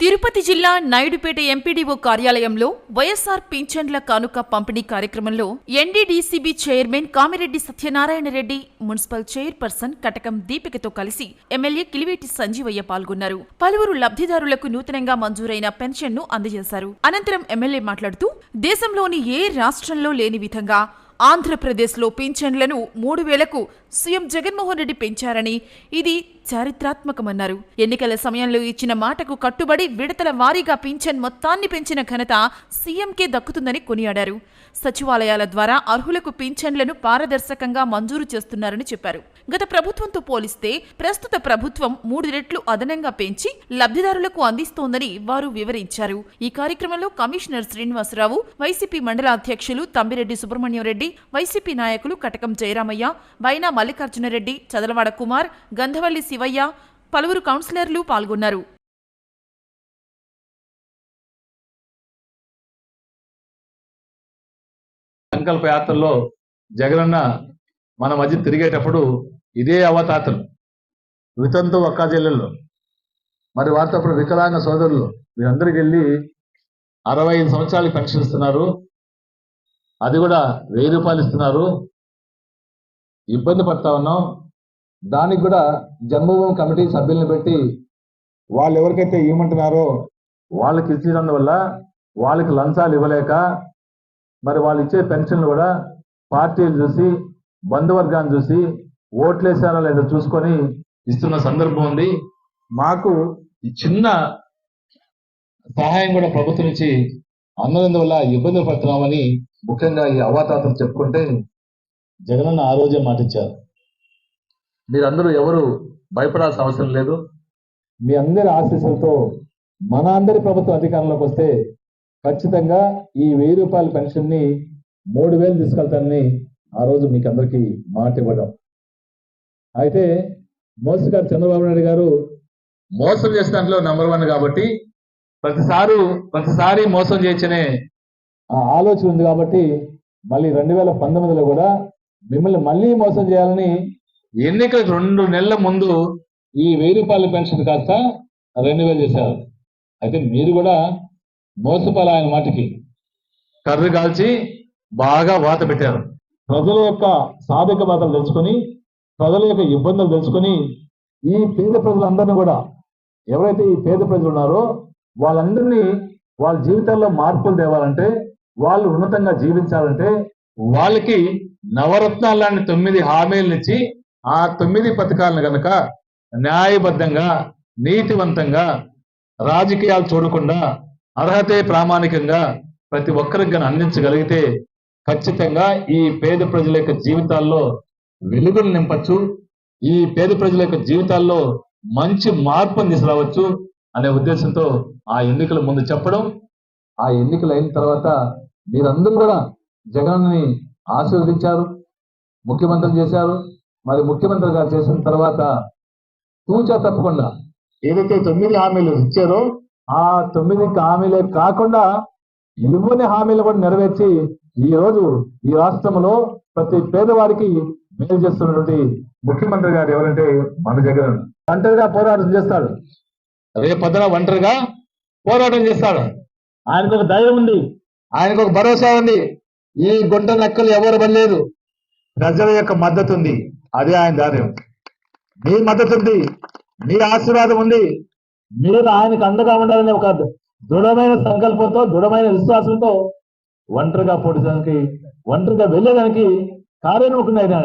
తిరుపతి జిల్లా నాయుడుపేట ఎంపీడీఓ కార్యాలయంలో వైఎస్ఆర్ పింఛన్ల కానుక పంపిణీ కార్యక్రమంలో NDDCB chairman Kamireddy Satyanarayana Reddy municipal chairperson Katakam దీపికతో కలిసి ఎమ్మెల్యే కిలివేటి సంజీవయ్య పాల్గొన్నారు. పలువురు లబ్ధిదారులకు నూతనంగా మంజూరైన పెన్షన్ను అందజేశారు. అనంతరం ఎమ్మెల్యే మాట్లాడుతూ దేశంలోని ఏ రాష్ట్రంలో లేని విధంగా ఆంధ్రప్రదేశ్లో పింఛన్లను మూడు వేలకు సీఎం జగన్మోహన్ రెడ్డి పెంచారని ఇది చారిత్రాత్మకమన్నారు. ఎన్నికల సమయంలో ఇచ్చిన మాటకు కట్టుబడి విడతల వారీగా పింఛన్ మొత్తాన్ని పెంచిన ఘనత సీఎంకే దక్కుతుందని కొనియాడారు. సచివాలయాల ద్వారా అర్హులకు పింఛన్లను పారదర్శకంగా మంజూరు చేస్తున్నారని చెప్పారు. గత ప్రభుత్వంతో పోలిస్తే ప్రస్తుత ప్రభుత్వం మూడు రెట్లు అదనంగా పెంచి లబ్ధిదారులకు అందిస్తోందని వారు వివరించారు. ఈ కార్యక్రమంలో కమిషనర్ శ్రీనివాసరావు వైసీపీ మండల అధ్యక్షులు తంబిరెడ్డి సుబ్రహ్మణ్యం రెడ్డి వైసీపీ నాయకులు కటకం జయరామయ్య బైనా మల్లికార్జునరెడ్డి చదలవాడ కుమార్ గంధవల్లి శివయ్య పలువురు కౌన్సిలర్లు పాల్గొన్నారు. సంకల్ప యాత్రలో జగనన్న మన మధ్య తిరిగేటప్పుడు ఇదే అవతాతలు. వితంతు ఒక్క జిల్లలో మరి వారితో అప్పుడు వికలాంగ సోదరులు వీరందరికి వెళ్ళి అరవై ఐదు సంవత్సరాలు పెన్షన్ ఇస్తున్నారు. అది కూడా వెయ్యి రూపాయలు ఇస్తున్నారు. ఇబ్బంది పడతా ఉన్నాం. దానికి కూడా జన్మభూమి కమిటీ సభ్యులను పెట్టి వాళ్ళు ఎవరికైతే ఇవ్వమంటున్నారో వాళ్ళకి ఇచ్చినందువల్ల వాళ్ళకి లంచాలు ఇవ్వలేక మరి వాళ్ళు ఇచ్చే పెన్షన్లు కూడా పార్టీలు చూసి బంధువర్గాన్ని చూసి ఓట్లేసారా లేదో చూసుకొని ఇస్తున్న సందర్భం ఉంది. మాకు ఈ చిన్న సహాయం కూడా ప్రభుత్వం నుంచి అందనందువల్ల ఇబ్బందులు పడుతున్నామని ముఖ్యంగా ఈ అవాతాతలు చెప్పుకుంటే జగనన్న ఆ రోజే మాటిచ్చారు. మీరందరూ ఎవరు భయపడాల్సిన అవసరం లేదు. మీ అందరి ఆశీస్సులతో మన అందరి ప్రభుత్వం అధికారంలోకి వస్తే ఖచ్చితంగా ఈ వెయ్యి రూపాయల పెన్షన్ని మూడు వేలు తీసుకెళ్తానని ఆ రోజు మీకు అందరికీ మాట ఇవ్వడం. అయితే మోసగారు చంద్రబాబు నాయుడు గారు మోసం చేసిన దాంట్లో నెంబర్ వన్ కాబట్టి ప్రతిసారి ప్రతిసారి మోసం చేయొచ్చనే ఆ ఆలోచన ఉంది కాబట్టి మళ్ళీ రెండు వేల పంతొమ్మిదిలో కూడా మిమ్మల్ని మళ్ళీ మోసం చేయాలని ఎన్నికలకు రెండు నెలల ముందు ఈ వెయ్యి రూపాయల పెన్షన్ కాస్త రెండు వేలు చేశారు. అయితే మీరు కూడా మోసపాల ఆయన మాటకి కర్రు కాల్చి బాగా వాత పెట్టారు. ప్రజల యొక్క సాధక బాధలు తెలుసుకొని ప్రజల యొక్క ఇబ్బందులు తెలుసుకొని ఈ పేద ప్రజలందరినీ కూడా ఎవరైతే ఈ పేద ప్రజలు ఉన్నారో వాళ్ళందరినీ వాళ్ళ జీవితాల్లో మార్పులు తేవాలంటే వాళ్ళు ఉన్నతంగా జీవించాలంటే వాళ్ళకి నవరత్నాలు లాంటి తొమ్మిది హామీలనిచ్చి ఆ తొమ్మిది పథకాలను కనుక న్యాయబద్ధంగా నీతివంతంగా రాజకీయాలు చూడకుండా అర్హతే ప్రామాణికంగా ప్రతి ఒక్కరికి గన అందించగలిగితే ఖచ్చితంగా ఈ పేద ప్రజల యొక్క జీవితాల్లో వెలుగులు నింపచ్చు. ఈ పేద ప్రజల యొక్క జీవితాల్లో మంచి మార్పును తీసుకురావచ్చు అనే ఉద్దేశంతో ఆ ఎన్నికల ముందు చెప్పడం ఆ ఎన్నికలు అయిన తర్వాత మీరందరూ కూడా జగన్ని ఆశీర్వదించారు ముఖ్యమంత్రి చేశారు. మరి ముఖ్యమంత్రి గారు చేసిన తర్వాత తూచా తప్పకుండా ఏదైతే తొమ్మిది హామీలు ఇచ్చారో ఆ తొమ్మిది హామీలే కాకుండా ఇవ్వని హామీలు కూడా నెరవేర్చి ఈ రోజు ఈ రాష్ట్రంలో ప్రతి పేదవారికి మేలు చేస్తున్నటువంటి ముఖ్యమంత్రి గారు ఎవరంటే మన జగన్. ఒంటరిగా పోరాటం చేస్తాడు. రేపు పొద్దున ఒంటరిగా పోరాటం చేస్తాడు. ఆయనకు ఒక ధైర్యం ఉంది. ఆయనకు ఒక భరోసా ఉంది. ఈ గుంట నక్కలు ఎవరు పడలేదు. ప్రజల యొక్క మద్దతు ఉంది. అదే ఆయన ధైర్యం. మీ మద్దతు ఉంది. మీ ఆశీర్వాదం ఉంది. మీరు ఆయనకు అండగా ఉండాలనే ఒక దృఢమైన సంకల్పంతో దృఢమైన విశ్వాసంతో ఒంటరిగా పోటీదానికి ఒంటరిగా వెళ్ళేదానికి కార్యోన్ముఖంగా అయినా